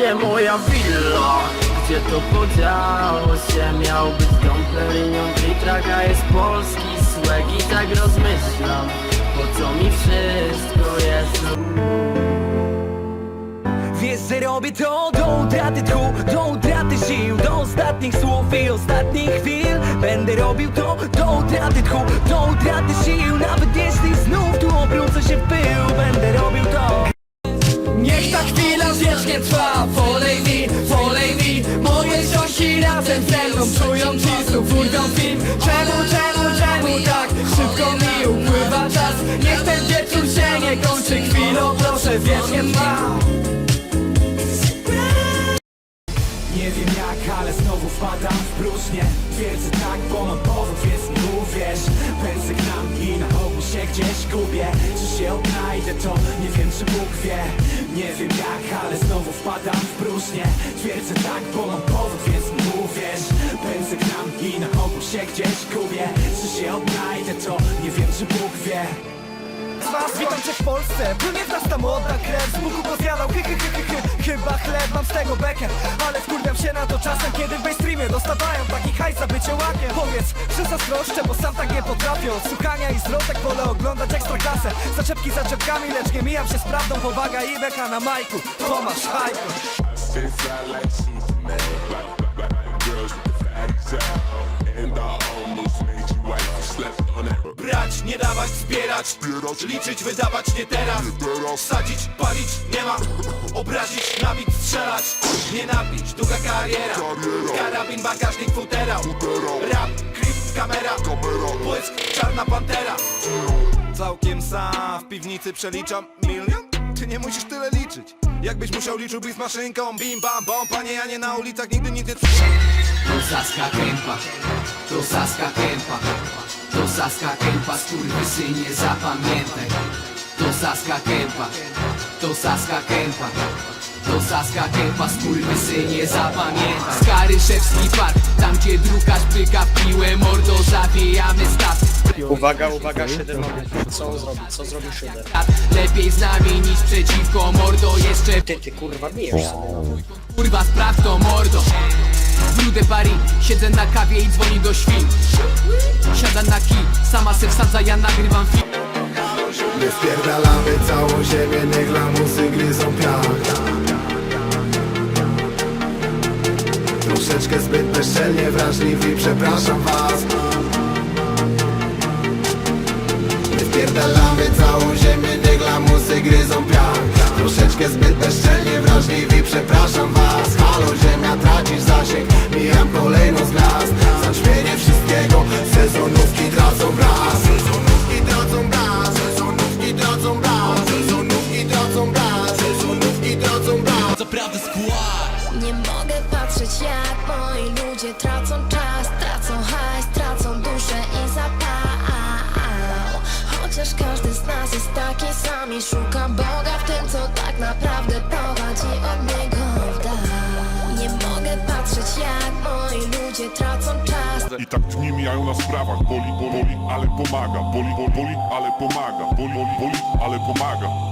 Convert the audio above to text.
gdzie moja willa? Gdzie to podziało się? Miał być dom Perignon Tritraka jest polski Swag i tak rozmyślam Po co mi wszystko jest? Wiesz, że robię to do utraty tchu, do utraty sił Do ostatnich słów i ostatnich chwil Będę robił to do utraty tchu, do utraty sił Nawet jeśli znów tu obrócę się w pył Będę robił to wiecznie trwa Wolej mi, wolej mi. Moje siości razem ze mną Czują znów urwią film. Czemu, czemu, czemu tak szybko mi upływa czas? Niech ten wieczór się nie kończy. Chwilą proszę wiecznie trwa wpadam w próżnię. Twierdzę tak, bo mam powód, więc mi uwierz. Pędzę gram i na ogół się gdzieś gubię. Czy się odnajdę, to nie wiem czy Bóg wie. Nie wiem jak, ale znowu wpadam w próżnię. Twierdzę tak, bo mam powód, więc mi uwierz. Pędzę gram i na ogół się gdzieś gubię. Czy się odnajdę, to nie wiem czy Bóg wie was. Witam cię w Polsce. Płynie w nas ta modna krew. Z buku pozjadał hy, hy, hy, hy, hy. Chyba chleb mam z tego bekę Ale wkurwiam się na to czasem Kiedy w mainstreamie dostawają taki hajs za bycie łakiem. Powiedz, że zazdroszczę, bo sam tak nie potrafię. Od słuchania i zwrotek wolę oglądać ekstra klasę. Zaczepki za czepkami, lecz nie mijam się z prawdą. Powaga i beka na majku. Tomasz black girls with the out. And I almost made Brać, nie dawać, zbierać. Liczyć, wydawać nie teraz. Sadzić, palić, nie ma. Obrazić, nabić, strzelać. Nienawiść, długa kariera. Karabin, bagażnik, futerał Rap, klip, kamera. Błysk, czarna pantera. Całkiem sam w piwnicy przeliczam milion. Ty nie musisz tyle liczyć. Jakbyś musiał liczył z maszynką. Bim bam bom, panie Janie na ulicach nigdy nic nie słyszał To Saska Kępa, to Saska Kępa Saska Kępa, skurwysynie zapamiętaj To Saska Kępa, to Saska Kępa to Saska Kępa, skurwysynie zapamiętaj Skaryszewski park, tam gdzie drukarz pyka piłę Mordo, zawijamy staw Uwaga, uwaga, Szyder ma Co on zrobi? Co zrobi Szyder? Lepiej z nami niż przeciwko Mordo, jeszcze Ty, ty kurwa bijesz sobie. Kurwa sprawdź to mordo Siedzę na kawie i dzwoni do świn Siada na kij, sama se wsadza, ja nagrywam film. My całą ziemię, niech lamusy gryzą piach. Troszeczkę zbyt bezczelnie wrażliwi, przepraszam was. My całą ziemię, niech lamusy gryzą piach. Troszeczkę zbyt bezczelnie Co prawda skład Nie mogę patrzeć jak moi ludzie tracą czas Tracą hajs, tracą duszę i zapał Chociaż każdy z nas jest taki sam i szuka Boga w tym co tak naprawdę prowadzi od niego w dal Nie mogę patrzeć jak moi ludzie tracą czas I tak dni mijają na sprawach. Boli, boli, ale pomaga. Boli, boli, boli, ale pomaga. Boli, boli, boli, ale pomaga.